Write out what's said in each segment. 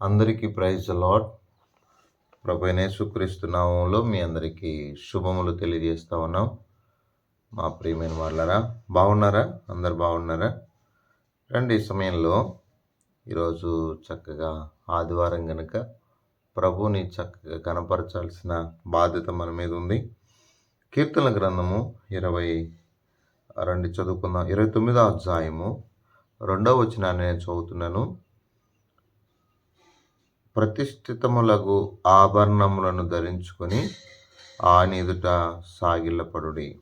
అందరికీ praise lot ప్రభునే నామంలో మీ అందరికీ శుభములు తెలియజేస్తా ఉన్నాం. మా ప్రియమైన వాళ్ళరా బాగున్నారా? అందరు బాగున్నారా? రండి ఈ సమయంలో ఈరోజు చక్కగా ఆదివారం కనుక ప్రభుని చక్కగా కనపరచాల్సిన బాధ్యత మన మీద ఉంది. కీర్తన గ్రంథము ఇరవై రెండు చదువుకుందాం. ఇరవై తొమ్మిదో అధ్యాయము రెండవ వచనాన్ని నేను చదువుతున్నాను. ప్రతిష్ఠితములగు ఆభరణములను ధరించుకొని ఆనెదుట సాగిల్లపడుడి.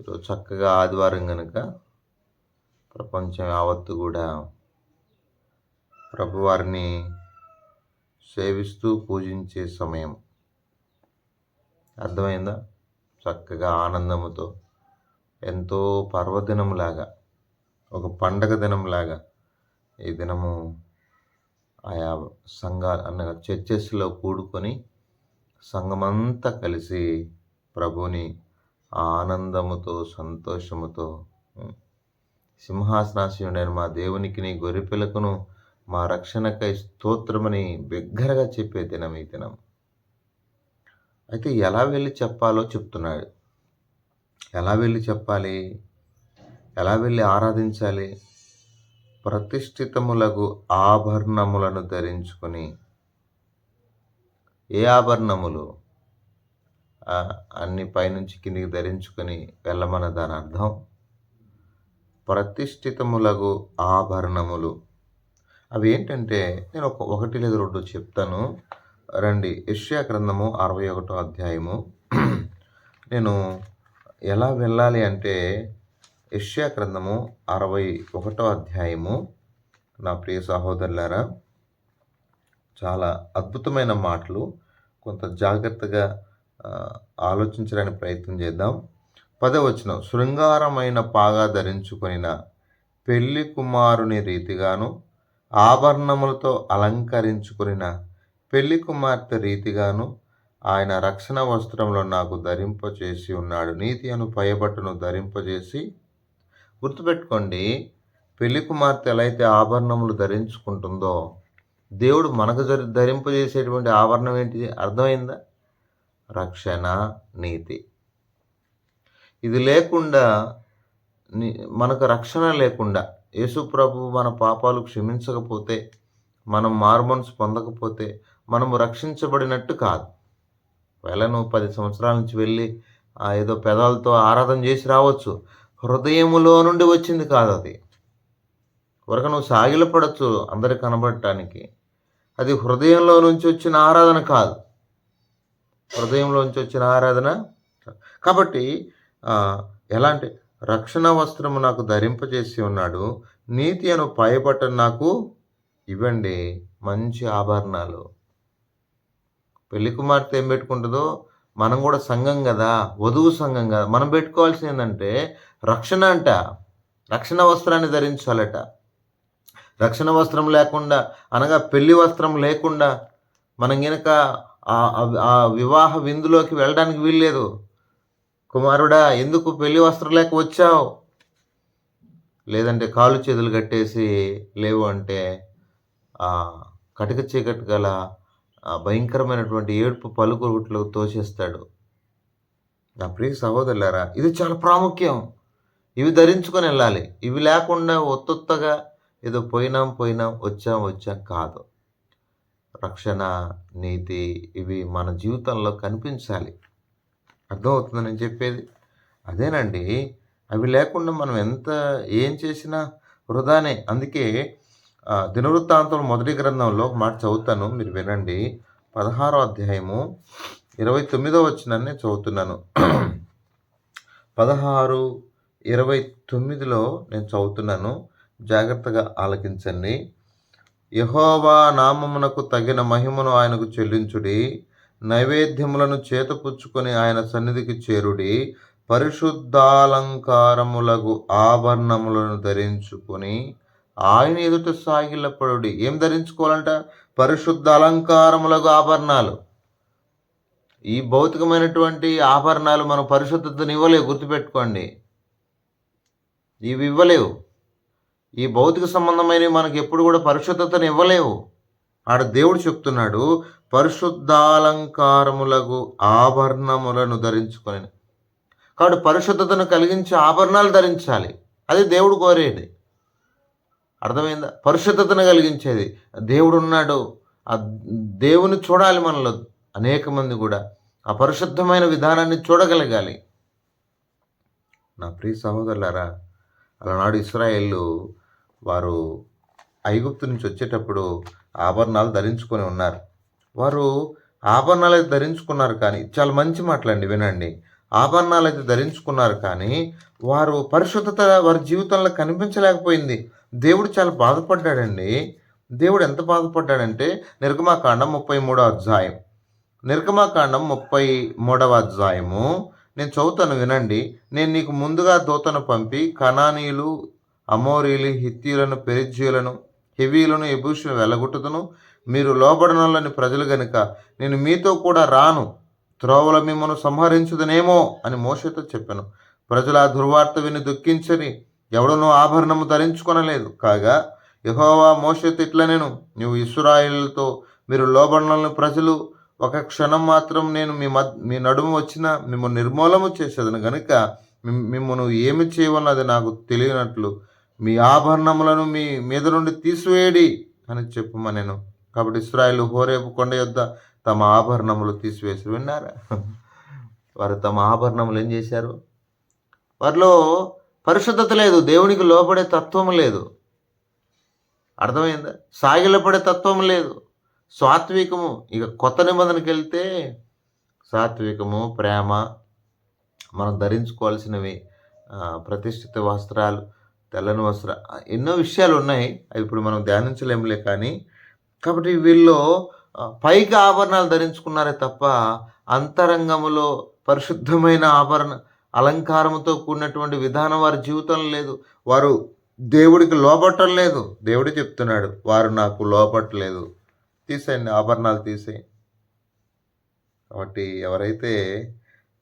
ఈరోజు చక్కగా ఆదివారం కనుక ప్రపంచం యావత్తు కూడా ప్రభువారిని సేవిస్తూ పూజించే సమయం. అర్థమైందా? చక్కగా ఆనందముతో ఎంతో పర్వదినంలాగా ఒక పండగ దినంలాగా ఈ దినము ఆయా సంఘాలు అనగా చర్చెస్లో కూడుకొని సంఘమంతా కలిసి ప్రభుని ఆనందముతో సంతోషముతో సింహాసనాశీనుడైన మా దేవునికి నీ గొర్రెపిల్లకును మా రక్షణకై స్తోత్రమని బిగ్గరగా చెప్పే దినం ఈ దినం. అయితే ఎలా వెళ్ళి చెప్పాలో చెప్తున్నాడు. ఎలా వెళ్ళి చెప్పాలి? ఎలా వెళ్ళి ఆరాధించాలి? ప్రతిష్ఠితములకు ఆభరణములను ధరించుకొని ఏ ఆభరణములు? అన్ని పైనుంచి కిందికి ధరించుకొని వెళ్ళమన్న దాని అర్థం? ప్రతిష్ఠితములకు ఆభరణములు. అవి ఏంటంటే నేను ఒక ఒకటి లేదు రెండు చెప్తాను. రండి యష్యా గ్రంథము అరవై ఒకటో అధ్యాయము. నేను ఎలా వెళ్ళాలి అంటే యష్యా గ్రంథము అరవై ఒకటో అధ్యాయము. నా ప్రియ సహోదరులారా చాలా అద్భుతమైన మాటలు కొంత జాగ్రత్తగా ఆలోచించడానికి ప్రయత్నం చేద్దాం. పదవచనం శృంగారమైన పాగా ధరించుకొనిన పెళ్ళి కుమారుని రీతిగాను ఆభరణములతో అలంకరించుకున్న పెళ్ళి కుమార్తె రీతిగాను ఆయన రక్షణ వస్త్రంలో నాకు ధరింపచేసి ఉన్నాడు. నీతి అను పయబట్టును ధరింపజేసి గుర్తుపెట్టుకోండి పెళ్ళి కుమార్తె ఎలా అయితే ఆభరణములు ధరించుకుంటుందో దేవుడు మనకు ధరింపజేసేటువంటి ఆభరణం ఏంటిది? అర్థమైందా? రక్షణ నీతి. ఇది లేకుండా మనకు రక్షణ లేకుండా యేసు ప్రభు మన పాపాలు క్షమించకపోతే మనం మార్మన్స్ పొందకపోతే మనము రక్షించబడినట్టు కాదు. ఒకవేళ నువ్వు పది సంవత్సరాల నుంచి వెళ్ళి ఏదో పెదాలతో ఆరాధన చేసి రావచ్చు. హృదయములో నుండి వచ్చింది కాదు అది. వరకు నువ్వు సాగిలపడచ్చు అందరికి కనబడటానికి. అది హృదయంలో నుంచి వచ్చిన ఆరాధన కాదు. హృదయంలో నుంచి వచ్చిన ఆరాధన కాబట్టి ఎలాంటి రక్షణ వస్త్రము నాకు ధరింపజేసి ఉన్నాడు నీతి అను పైబట్ట నాకు ఇవ్వండి. మంచి ఆభరణాలు. పెళ్ళి కుమార్తె ఏం పెట్టుకుంటుందో మనం కూడా సంఘం కదా వధువు సంఘం కదా మనం పెట్టుకోవాల్సింది ఏంటంటే రక్షణ అంట. రక్షణ వస్త్రాన్ని ధరించాలట. రక్షణ వస్త్రం లేకుండా అనగా పెళ్ళి వస్త్రం లేకుండా మనం గనక ఆ వివాహ విందులోకి వెళ్ళడానికి వీల్లేదు. కుమారుడా ఎందుకు పెళ్ళి వస్త్రం లేక వచ్చావు? లేదంటే కాలు చేతులు కట్టేసి లేవు అంటే కటిక చీకటి గల భయంకరమైనటువంటి ఏడుపు పలుకుట్లు తోసేస్తాడు. నా ప్రియ సహోదరులారా ఇది చాలా ప్రాముఖ్యం. ఇవి ధరించుకొని వెళ్ళాలి. ఇవి లేకుండా ఒత్తొత్తగా ఏదో పోయినాం పోయినాం వచ్చాం వచ్చాం కాదు. రక్షణ నీతి ఇవి మన జీవితంలో కనిపించాలి. అర్థమవుతుంది నేను చెప్పేది? అదేనండి. అవి లేకుండా మనం ఎంత ఏం చేసినా వృధానే. అందుకే దినవృత్తాంతం మొదటి గ్రంథంలో మాట చదువుతాను మీరు వినండి. పదహారో అధ్యాయము ఇరవై తొమ్మిదో వచ్చినాన్ని చదువుతున్నాను. పదహారు ఇరవై తొమ్మిదిలో నేను చదువుతున్నాను. జాగ్రత్తగా ఆలకించండి. యహోవా నామమునకు తగిన మహిమను ఆయనకు చెల్లించుడి. నైవేద్యములను చేతపుచ్చుకొని ఆయన సన్నిధికి చేరుడి. పరిశుద్ధాలంకారములకు ఆభరణములను ధరించుకొని ఆయన ఎదుట సాగిలపడు ఏం ధరించుకోవాలంట? పరిశుద్ధ అలంకారములకు ఆభరణాలు. ఈ భౌతికమైనటువంటి ఆభరణాలు మనం పరిశుద్ధతను ఇవ్వలేవు. గుర్తుపెట్టుకోండి. ఇవి ఇవ్వలేవు. ఈ భౌతిక సంబంధమైనవి మనకి ఎప్పుడు కూడా పరిశుద్ధతను ఇవ్వలేవు. ఆడ దేవుడు చెప్తున్నాడు పరిశుద్ధాలంకారములకు ఆభరణములను ధరించుకొని కాబట్టి పరిశుద్ధతను కలిగించే ఆభరణాలు ధరించాలి. అది దేవుడు కోరేది. అర్థమైందా? పరిశుద్ధతను కలిగించేది. దేవుడు ఉన్నాడు. ఆ దేవుని చూడాలి మనలో అనేక మంది కూడా. ఆ పరిశుద్ధమైన విధానాన్ని చూడగలగాలి. నా ప్రియ సహోదరులారా అలనాడు ఇస్రాయేళ్ళు వారు ఐగుప్తు నుంచి వచ్చేటప్పుడు ఆభరణాలు ధరించుకొని ఉన్నారు. వారు ఆభరణాలు అయితే ధరించుకున్నారు కానీ చాలా మంచి మాటలండి వినండి. ఆభరణాలు అయితే ధరించుకున్నారు కానీ వారు పరిశుద్ధత వారి జీవితంలో కనిపించలేకపోయింది. దేవుడు చాలా బాధపడ్డాడండి. దేవుడు ఎంత బాధపడ్డాడంటే నిర్గమాకాండం ముప్పై మూడో అధ్యాయం. నిర్గమాకాండం ముప్పై మూడవ అధ్యాయము. నేను చదువుతాను వినండి. నేను నీకు ముందుగా దూతను పంపి కణానీయులు అమోరీలు హిత్తీలను పెరిజ్యులను హెవీలను ఎబూషులను వెళ్ళగొట్టుతును మీరు లోబడనలోని ప్రజలు గనుక నేను మీతో కూడా రాను. త్రోవల మిమ్మల్ని సంహరించుదనేమో అని మోషతో చెప్పాను. ప్రజలు ఆ దుర్వార్త విని దుఃఖించని ఎవడనూ ఆభరణము ధరించుకొనలేదు. కాగా యహోవా మోషతో ఇట్లా నేను నువ్వు ఇస్రాయిలతో మీరు లోబడలను ప్రజలు ఒక క్షణం మాత్రం నేను మీ మద్ మీ నడుము వచ్చిన మిమ్మల్ని నిర్మూలము చేసేదను గనుక మిమ్మల్ని ఏమి చేయవన్నది నాకు తెలియనట్లు మీ ఆభరణములను మీ మీద నుండి తీసివేయడి అని చెప్పమనేను. కాబట్టి ఇస్రాయిల్ హోరేపు కొండ యొద్ద తమ ఆభరణములు తీసివేసి విన్నారా? వారు తమ ఆభరణములు ఏం చేశారు? వారిలో పరిశుద్ధత లేదు దేవునికి లోపడే తత్వం లేదు. అర్థమైందా? సాగిలపడే తత్వం లేదు. సాత్వికము ఇక కొత్త నిబంధనకి వెళ్తే సాత్వికము ప్రేమ మనం ధరించుకోవాల్సినవి ప్రతిష్ఠిత వస్త్రాలు తెల్లని వస్త్ర ఎన్నో విషయాలు ఉన్నాయి. అవి ఇప్పుడు మనం ధ్యానించలేములే కానీ కాబట్టి వీళ్ళు పైకి ఆభరణాలు ధరించుకున్నారే తప్ప అంతరంగములో పరిశుద్ధమైన ఆభరణ అలంకారముతో కూడినటువంటి విధానం వారి జీవితంలో లేదు. వారు దేవుడికి లోపట్టం లేదు. దేవుడు చెప్తున్నాడు వారు నాకు లోపట్టలేదు తీసేయండి ఆభరణాలు తీసేయి. కాబట్టి ఎవరైతే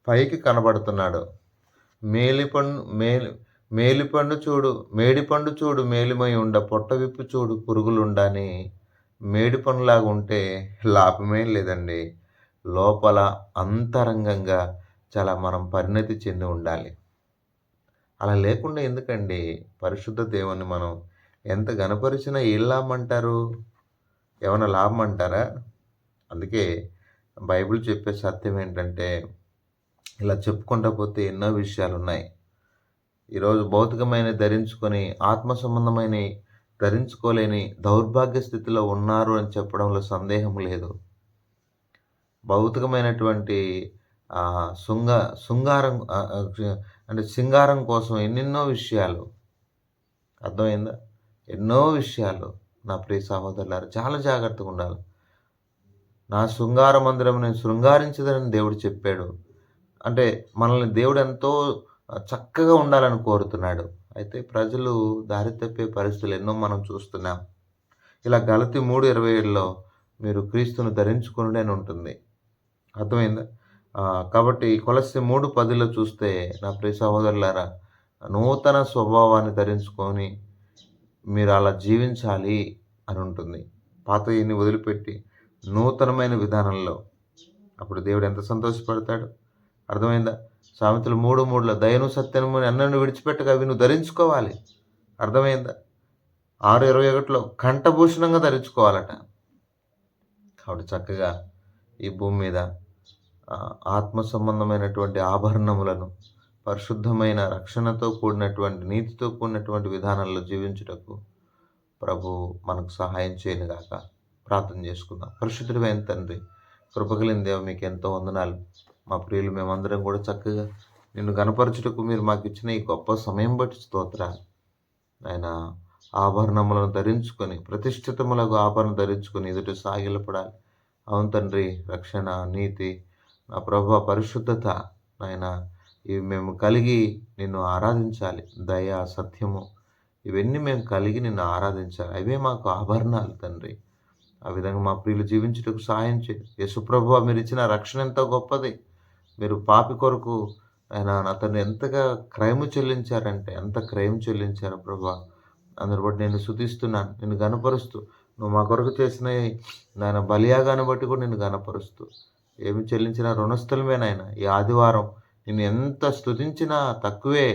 పైకి కనబడుతున్నాడో మేలిపండు మేలి మేలిపండు చూడు మేడిపండు చూడు మేలిమై ఉండ పొట్ట విప్పు చూడు పురుగులుండని మేడి పనులాగా ఉంటే లాభమేం లేదండి. లోపల అంతరంగంగా చాలా మనం పరిణతి చెంది ఉండాలి. అలా లేకుండా ఎందుకండి? పరిశుద్ధ దేవుని మనం ఎంత గనపరిచినా ఏం లాభం అంటారు ఏమైనా లాభం అంటారా అందుకే బైబిల్ చెప్పే సత్యం ఏంటంటే ఇలా చెప్పుకుంటా పోతే ఎన్నో విషయాలు ఉన్నాయి ఈరోజు భౌతికమైన ధరించుకొని ఆత్మ సంబంధమైన ధరించుకోలేని దౌర్భాగ్య స్థితిలో ఉన్నారు అని చెప్పడంలో సందేహం లేదు. భౌతికమైనటువంటి శృంగ శృంగారం అంటే సింగారం కోసం ఎన్నెన్నో విషయాలు. అర్థమైందా? ఎన్నో విషయాలు. నా ప్రియ సహోదరులారు చాలా జాగ్రత్తగా ఉండాలి. నా శృంగార మందిరం నేను శృంగారించదని దేవుడు చెప్పాడు. అంటే మనల్ని దేవుడు ఎంతో చక్కగా ఉండాలని కోరుతున్నాడు. అయితే ప్రజలు దారి తప్పే పరిస్థితులు ఎన్నో మనం చూస్తున్నాం. ఇలా గలతి మూడు ఇరవై ఏడులో మీరు క్రీస్తును ధరించుకుని అని ఉంటుంది. అర్థమైందా? కాబట్టి కొలసి మూడు పదిలో చూస్తే నా ప్రియ సహోదరులారా నూతన స్వభావాన్ని ధరించుకొని మీరు అలా జీవించాలి అని ఉంటుంది. పాత ఇన్ని వదిలిపెట్టి నూతనమైన విధానంలో అప్పుడు దేవుడు ఎంత సంతోషపడతాడు? అర్థమైందా? సామెతలు మూడు మూడులో దయను సత్యము అన్నను విడిచిపెట్టగా అవి నువ్వు ధరించుకోవాలి. అర్థమైందా? ఆరు ఇరవై ఒకటిలో కంఠభూషణంగా ధరించుకోవాలట కాబట్టి చక్కగా ఈ భూమి మీద ఆత్మ సంబంధమైనటువంటి ఆభరణములను పరిశుద్ధమైన రక్షణతో కూడినటువంటి నీతితో కూడినటువంటి విధానంలో జీవించుటకు ప్రభు మనకు సహాయం చేయను గాక. ప్రార్థన చేసుకుందాం. పరిశుద్ధుడైన తండ్రి కృపగలిన దేవ మీకు ఎంతో వందనాలు. మా ప్రియులు మేమందరం కూడా చక్కగా నిన్ను కనపరచుటకు మీరు మాకు ఇచ్చిన ఈ గొప్ప సమయం బట్టి స్తోత్ర. ఆయన ఆభరణములను ధరించుకొని ప్రతిష్ఠితములకు ఆభరణ ధరించుకొని ఎదుట సాగిలపడాలి. అవును తండ్రి రక్షణ నీతి నా ప్రభ పరిశుద్ధత నాయన ఇవి మేము కలిగి నిన్ను ఆరాధించాలి. దయ సత్యము ఇవన్నీ మేము కలిగి నిన్ను ఆరాధించాలి. అవే మాకు ఆభరణాలు తండ్రి. ఆ విధంగా మా ప్రియులు జీవించుటకు సహాయం చేయండి యేసుప్రభు మీరు ఇచ్చిన రక్షణ ఎంతో గొప్పది. మీరు పాపి కొరకు ఆయన అతను ఎంతగా క్రైమ్ చెల్లించారంటే ఎంత క్రైమ్ చెల్లించారు ప్రభా? అందరు బట్టి నేను శుద్ధిస్తున్నాను నేను గనపరుస్తూ నువ్వు మా కొరకు చేసిన నాయన బలియాగాన్ని బట్టి కూడా నేను గనపరుస్తూ ఏమి చెల్లించిన రుణస్థలమేనాయన ఈ ఆదివారం నేను ఎంత స్థుతించినా తక్కువే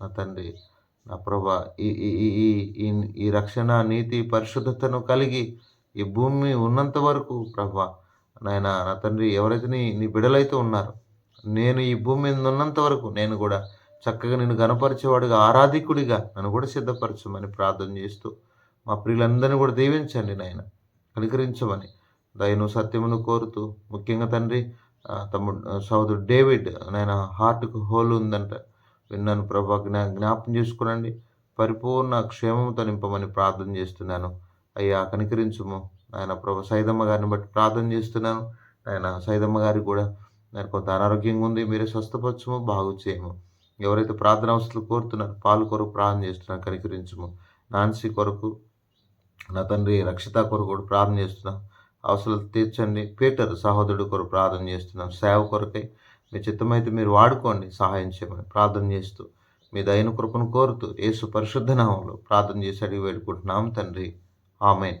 నా తండ్రి. నా ప్రభా ఈ ఈ ఈ ఈ- ఈ ఈ రక్షణ నీతి పరిశుద్ధతను కలిగి ఈ భూమి ఉన్నంత వరకు ప్రభా నాయన నా తండ్రి ఎవరైతే నీ నీ బిడలైతే ఉన్నారో నేను ఈ భూమి మీద ఉన్నంత వరకు నేను కూడా చక్కగా నేను గనపరిచేవాడిగా ఆరాధికుడిగా నన్ను కూడా సిద్ధపరచమని ప్రార్థన చేస్తూ మా ప్రియులందరినీ కూడా దీవించండి నాయన. కనికరించమని దయను సత్యమును కోరుతూ ముఖ్యంగా తండ్రి తమ్ముడు సోదరుడు డేవిడ్ నాయన హార్ట్కు హోల్ ఉందంట. విన్నాను ప్రభా జ్ఞా జ్ఞాపం చేసుకునండి. పరిపూర్ణ క్షేమంతో నింపమని ప్రార్థన చేస్తున్నాను. అయ్యా కనికరించుము. ఆయన ప్రభ సైదమ్మ గారిని బట్టి ప్రార్థన చేస్తున్నాను. ఆయన సైదమ్మ గారికి కూడా మరి కొంత అనారోగ్యంగా ఉంది మీరే స్వస్థపరచము బాగు చేయము. ఎవరైతే ప్రార్థన అవసరాలు కోరుతున్నారు పాలు కొరకు ప్రార్థన చేస్తున్నారు కనికరించము. నాన్సీ కొరకు నా తండ్రి రక్షిత కొరకు కూడా ప్రార్థన చేస్తున్నాం. అవసరాలు తీర్చండి. పీటర్ సహోదరుడు కొరకు ప్రార్థన చేస్తున్నాం. సేవ కొరకై మీ చిత్తమైతే మీరు వాడుకోండి సహాయం చేయమని ప్రార్థన చేస్తూ మీ దయను కృపను కోరుతూ యేసు పరిశుద్ధ నామంలో ప్రార్థన చేసి అడిగి వేడుకుంటున్నాం తండ్రి. ఆమెన్.